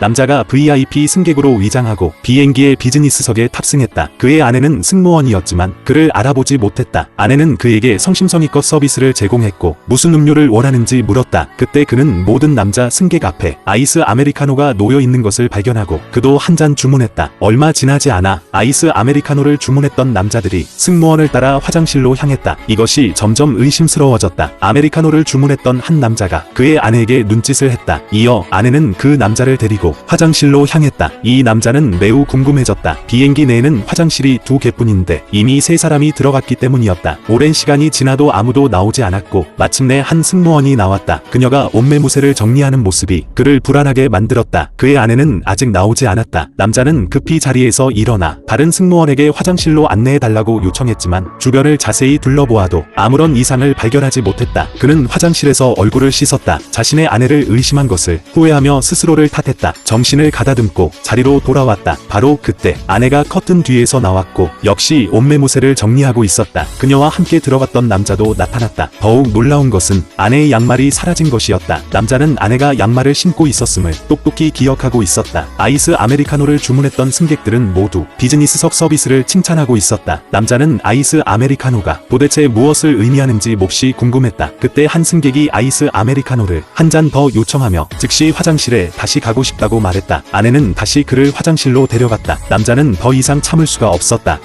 남자가 VIP 승객으로 위장하고 비행기의 비즈니스석에 탑승했다. 그의 아내는 승무원이었지만 그를 알아보지 못했다. 아내는 그에게 성심성의껏 서비스를 제공했고 무슨 음료를 원하는지 물었다. 그때 그는 모든 남자 승객 앞에 아이스 아메리카노가 놓여 있는 것을 발견하고 그도 한 잔 주문했다. 얼마 지나지 않아 아이스 아메리카노를 주문했던 남자들이 승무원을 따라 화장실로 향했다. 이것이 점점 의심스러워졌다. 아메리카노를 주문했던 한 남자가 그의 아내에게 눈짓을 했다. 이어 아내는 그 남자를 데리고 화장실로 향했다. 이 남자는 매우 궁금해졌다. 비행기 내에는 화장실이 두 개뿐인데 이미 세 사람이 들어갔기 때문이었다. 오랜 시간이 지나도 아무도 나오지 않았고 마침내 한 승무원이 나왔다. 그녀가 옷매무새를 정리하는 모습이 그를 불안하게 만들었다. 그의 아내는 아직 나오지 않았다. 남자는 급히 자리에서 일어나 다른 승무원에게 화장실로 안내해달라고 요청했지만 주변을 자세히 둘러보아도 아무런 이상을 발견하지 못했다. 그는 화장실에서 얼굴을 씻었다. 자신의 아내를 의심한 것을 후회하며 스스로를 탓했다. 정신을 가다듬고 자리로 돌아왔다. 바로 그때 아내가 커튼 뒤에서 나왔고 역시 옷매무새를 정리하고 있었다. 그녀와 함께 들어갔던 남자도 나타났다. 더욱 놀라운 것은 아내의 양말이 사라진 것이었다. 남자는 아내가 양말을 신고 있었음을 똑똑히 기억하고 있었다. 아이스 아메리카노를 주문했던 승객들은 모두 비즈니스석 서비스를 칭찬하고 있었다. 남자는 아이스 아메리카노가 도대체 무엇을 의미하는지 몹시 궁금했다. 그때 한 승객이 아이스 아메리카노를 한 잔 더 요청하며 즉시 화장실에 다시 가고 싶다 고 말했다. 아내는 다시 그를 화장실로 데려갔다. 남자는 더 이상 참을 수가 없었다.